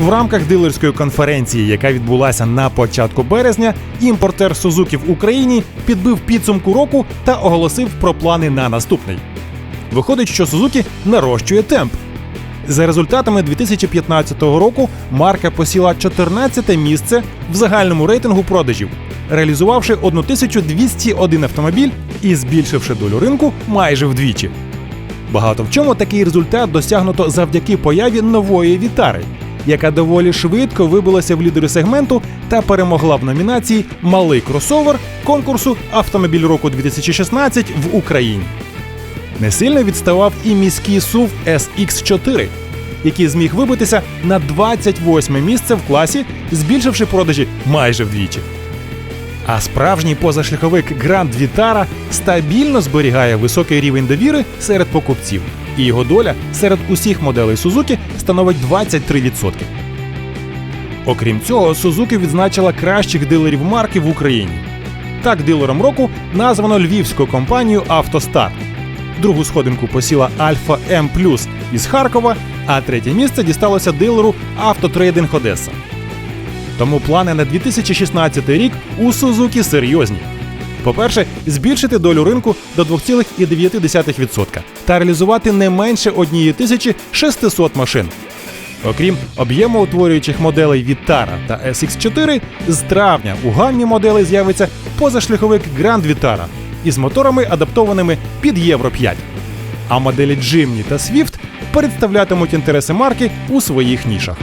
В рамках дилерської конференції, яка відбулася на початку березня, імпортер Сузуки в Україні підбив підсумку року та оголосив про плани на наступний. Виходить, що Сузуки нарощує темп. За результатами 2015 року марка посіла 14 місце в загальному рейтингу продажів, реалізувавши 1201 автомобіль і збільшивши долю ринку майже вдвічі. Багато в чому такий результат досягнуто завдяки появі нової вітари, яка доволі швидко вибилася в лідери сегменту та перемогла в номінації Малий кросовер конкурсу Автомобіль року 2016 в Україні. Не сильно відставав і міський SUV SX4, який зміг вибитися на 28 місце в класі, збільшивши продажі майже вдвічі. А справжній позашляховик Grand Vitara стабільно зберігає високий рівень довіри серед покупців, і його доля серед усіх моделей Suzuki становить 23%. Окрім цього, Suzuki відзначила кращих дилерів марки в Україні. Так, дилером року названо львівську компанію «АвтоСтар». Другу сходинку посіла Альфа М із Харкова, а третє місце дісталося дилеру Автотрейдинг Одеса. Тому плани на 2016 рік у Сузуки серйозні. По-перше, збільшити долю ринку до 2,9% та реалізувати не менше 1600 машин. Окрім об'ємоутворюючих моделей Vitara та SX4, з травня у гаммі моделей з'явиться позашляховик Grand Vitara із моторами, адаптованими під Євро 5. А моделі Jimny та Swift представлятимуть інтереси марки у своїх нішах.